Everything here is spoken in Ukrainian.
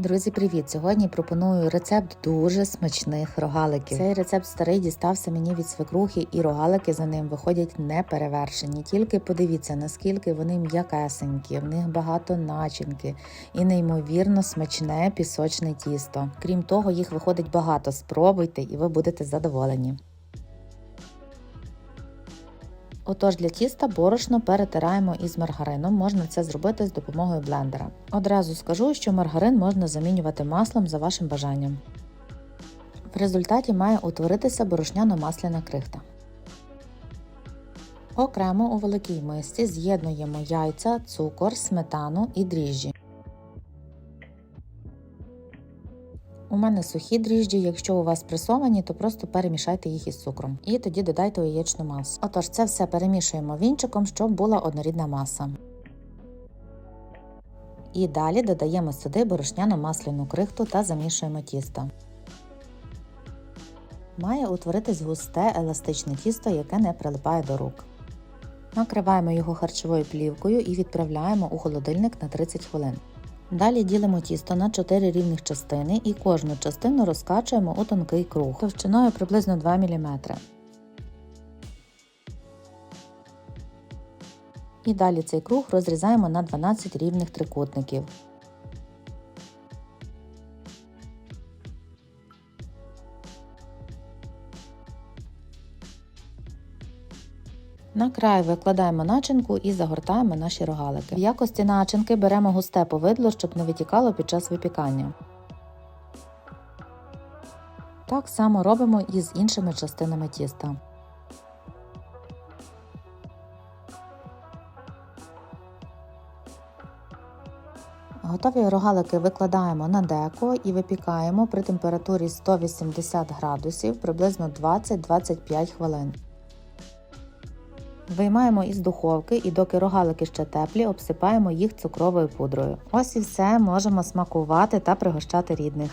Друзі, привіт! Сьогодні пропоную рецепт дуже смачних рогаликів. Цей рецепт старий дістався мені від свекрухи, і рогалики за ним виходять неперевершені. Тільки подивіться, наскільки вони м'якесенькі, в них багато начинки і неймовірно смачне пісочне тісто. Крім того, їх виходить багато. Спробуйте, і ви будете задоволені. Отож, для тіста борошно перетираємо із маргарином. Можна це зробити з допомогою блендера. Одразу скажу, що маргарин можна замінювати маслом за вашим бажанням. В результаті має утворитися борошняно-масляна крихта. Окремо у великій мисці з'єднуємо яйця, цукор, сметану і дріжджі. У мене сухі дріжджі, якщо у вас пресовані, то просто перемішайте їх із цукром. І тоді додайте яєчну масу. Отож, це все перемішуємо вінчиком, щоб була однорідна маса. І далі додаємо сюди борошняно-масляну крихту та замішуємо тісто. Має утворитись густе еластичне тісто, яке не прилипає до рук. Накриваємо його харчовою плівкою і відправляємо у холодильник на 30 хвилин. Далі ділимо тісто на 4 рівних частини і кожну частину розкачуємо у тонкий круг товщиною приблизно 2 мм. І далі цей круг розрізаємо на 12 рівних трикутників. На край викладаємо начинку і загортаємо наші рогалики. В якості начинки беремо густе повидло, щоб не витікало під час випікання. Так само робимо і з іншими частинами тіста. Готові рогалики викладаємо на деко і випікаємо при температурі 180 градусів приблизно 20-25 хвилин. Виймаємо із духовки і доки рогалики ще теплі, обсипаємо їх цукровою пудрою. Ось і все можемо смакувати та пригощати рідних.